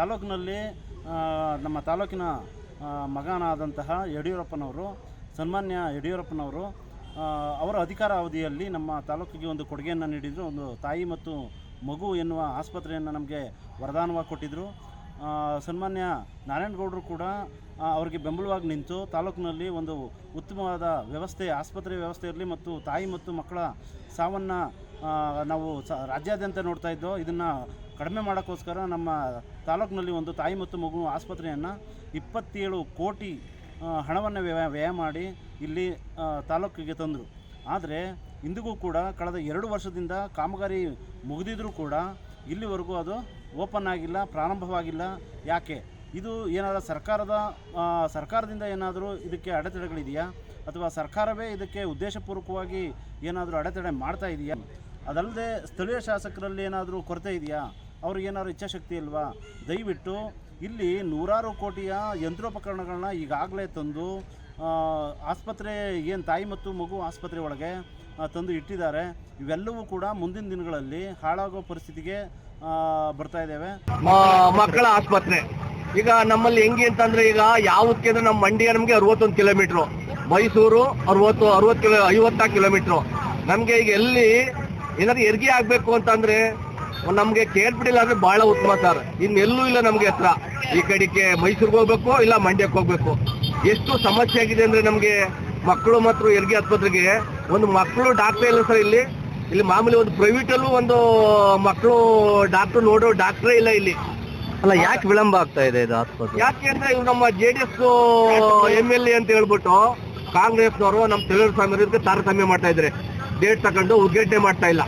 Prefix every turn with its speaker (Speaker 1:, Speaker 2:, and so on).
Speaker 1: ತಾಲೂಕಿನಲ್ಲಿ ನಮ್ಮ ತಾಲೂಕಿನ ಮಗನಾದಂತಹ ಯಡಿಯೂರಪ್ಪನವರು, ಸನ್ಮಾನ್ಯ ಯಡಿಯೂರಪ್ಪನವರು ಅವರ ಅಧಿಕಾರ ಅವಧಿಯಲ್ಲಿ ನಮ್ಮ ತಾಲೂಕಿಗೆ ಒಂದು ಕೊಡುಗೆಯನ್ನು ನೀಡಿದರು. ಒಂದು ತಾಯಿ ಮತ್ತು ಮಗು ಎನ್ನುವ ಆಸ್ಪತ್ರೆಯನ್ನು ನಮಗೆ ವರದಾನವಾಗಿ ಕೊಟ್ಟಿದ್ದರು ಸನ್ಮಾನ್ಯ ನಾರಾಯಣಗೌಡರು ಕೂಡ ಅವರಿಗೆ ಬೆಂಬಲವಾಗಿ ನಿಂತು ತಾಲೂಕಿನಲ್ಲಿ ಒಂದು ಉತ್ತಮವಾದ ವ್ಯವಸ್ಥೆ, ಆಸ್ಪತ್ರೆ ವ್ಯವಸ್ಥೆ ಇರಲಿ ಮತ್ತು ತಾಯಿ ಮತ್ತು ಮಕ್ಕಳ ಸಾವನ್ನು ನಾವು ಸ, ರಾಜ್ಯಾದ್ಯಂತ ನೋಡ್ತಾ ಇದ್ದೋ, ಇದನ್ನು ಕಡಿಮೆ ಮಾಡೋಕ್ಕೋಸ್ಕರ ನಮ್ಮ ತಾಲೂಕಿನಲ್ಲಿ ಒಂದು ತಾಯಿ ಮತ್ತು ಮಗು ಆಸ್ಪತ್ರೆಯನ್ನು ಇಪ್ಪತ್ತೇಳು ಕೋಟಿ ಹಣವನ್ನು ವ್ಯಯ ವ್ಯಯ ಮಾಡಿ ಇಲ್ಲಿ ತಾಲೂಕಿಗೆ ತಂದರು. ಆದರೆ ಇಂದಿಗೂ ಕೂಡ ಕಳೆದ ಎರಡು ವರ್ಷದಿಂದ ಕಾಮಗಾರಿ ಮುಗಿದಿದ್ರೂ ಕೂಡ ಇಲ್ಲಿವರೆಗೂ ಅದು ಓಪನ್ ಆಗಿಲ್ಲ, ಪ್ರಾರಂಭವಾಗಿಲ್ಲ. ಯಾಕೆ? ಇದು ಏನಾದರೂ ಸರ್ಕಾರದ ಸರ್ಕಾರದಿಂದ ಏನಾದರೂ ಇದಕ್ಕೆ ಅಡೆತಡೆಗಳಿದೆಯಾ? ಅಥವಾ ಸರ್ಕಾರವೇ ಇದಕ್ಕೆ ಉದ್ದೇಶಪೂರ್ವಕವಾಗಿ ಏನಾದರೂ ಅಡೆತಡೆ ಮಾಡ್ತಾ ಇದೆಯಾ? ಅದಲ್ಲದೆ ಸ್ಥಳೀಯ ಶಾಸಕರಲ್ಲಿ ಏನಾದರೂ ಕೊರತೆ ಇದೆಯಾ? ಅವ್ರಿಗೆ ಏನಾದರೂ ಇಚ್ಛಾಶಕ್ತಿ ಇಲ್ವಾ? ದಯವಿಟ್ಟು ಇಲ್ಲಿ ನೂರಾರು ಕೋಟಿಯ ಯಂತ್ರೋಪಕರಣಗಳನ್ನ ಈಗಾಗಲೇ ತಂದು ಆಸ್ಪತ್ರೆ, ಏನು ತಾಯಿ ಮತ್ತು ಮಗು ಆಸ್ಪತ್ರೆ ಒಳಗೆ ತಂದು ಇಟ್ಟಿದ್ದಾರೆ. ಇವೆಲ್ಲವೂ ಕೂಡ ಮುಂದಿನ ದಿನಗಳಲ್ಲಿ ಹಾಳಾಗೋ ಪರಿಸ್ಥಿತಿಗೆ ಬರ್ತಾ ಇದ್ದೇವೆ.
Speaker 2: ಮಕ್ಕಳ ಆಸ್ಪತ್ರೆ. ಈಗ ನಮ್ಮಲ್ಲಿ ಹೆಂಗೆ ಅಂತಂದ್ರೆ ಈಗ ಯಾವ್ದಕ್ಕೆ ಅಂದ್ರೆ ನಮ್ಮ ಮಂಡ್ಯ ನಮಗೆ ಅರವತ್ತೊಂದು ಕಿಲೋಮೀಟ್ರು. ಮೈಸೂರು ಅರವತ್ತು ಅರವತ್ತು ಕಿಲೋ ಐವತ್ತಾರು ಕಿಲೋಮೀಟ್ರು. ನಮಗೆ ಈಗ ಎಲ್ಲಿ ಏನಾದ್ರು ಹೆರಿಗೆ ಆಗಬೇಕು ಅಂತಂದ್ರೆ ನಮ್ಗೆ ಕೇಳ್ಬಿಟ್ಟಿಲ್ಲ ಅಂದ್ರೆ ಬಹಳ ಉತ್ತಮ ಸರ್ ಇನ್ನೆಲ್ಲೂ ಇಲ್ಲ ನಮ್ಗೆ ಹತ್ರ. ಈ ಕಡೆಗೆ ಮೈಸೂರಿಗೆ ಹೋಗ್ಬೇಕು ಇಲ್ಲ ಮಂಡ್ಯಕ್ಕೆ ಹೋಗ್ಬೇಕು. ಎಷ್ಟು ಸಮಸ್ಯೆ ಆಗಿದೆ ಅಂದ್ರೆ ನಮ್ಗೆ ಮಕ್ಕಳು ಮತ್ತು ಹೆರಿಗೆ ಆಸ್ಪತ್ರೆಗೆ. ಒಂದು ಮಕ್ಕಳು ಡಾಕ್ಟರ್ ಇಲ್ಲ ಸರ್ ಇಲ್ಲಿ. ಇಲ್ಲಿ ಮಾಮೂಲಿ ಒಂದು ಪ್ರೈವೇಟ್ ಅಲ್ಲೂ ಒಂದು ಮಕ್ಕಳು ಡಾಕ್ಟರ್ ನೋಡೋ ಡಾಕ್ಟ್ರೇ ಇಲ್ಲ ಇಲ್ಲಿ.
Speaker 3: ಅಲ್ಲ ಯಾಕೆ ವಿಳಂಬ ಆಗ್ತಾ ಇದೆ ಇದು ಆಸ್ಪತ್ರೆ?
Speaker 2: ಯಾಕೆ ಅಂದ್ರೆ ಇವ್ ನಮ್ಮ J D S M L A ಅಂತ ಹೇಳ್ಬಿಟ್ಟು ಕಾಂಗ್ರೆಸ್ನವರು ನಮ್ಮ ತೆಲುಗು ಸ್ವಾಮಿ ತಾರತಮ್ಯ ಮಾಡ್ತಾ ಇದ್ದಾರೆ. ಡೇಟ್ ತಗೊಂಡು ಉದ್ಘಾಟನೆ ಮಾಡ್ತಾ ಇಲ್ಲ.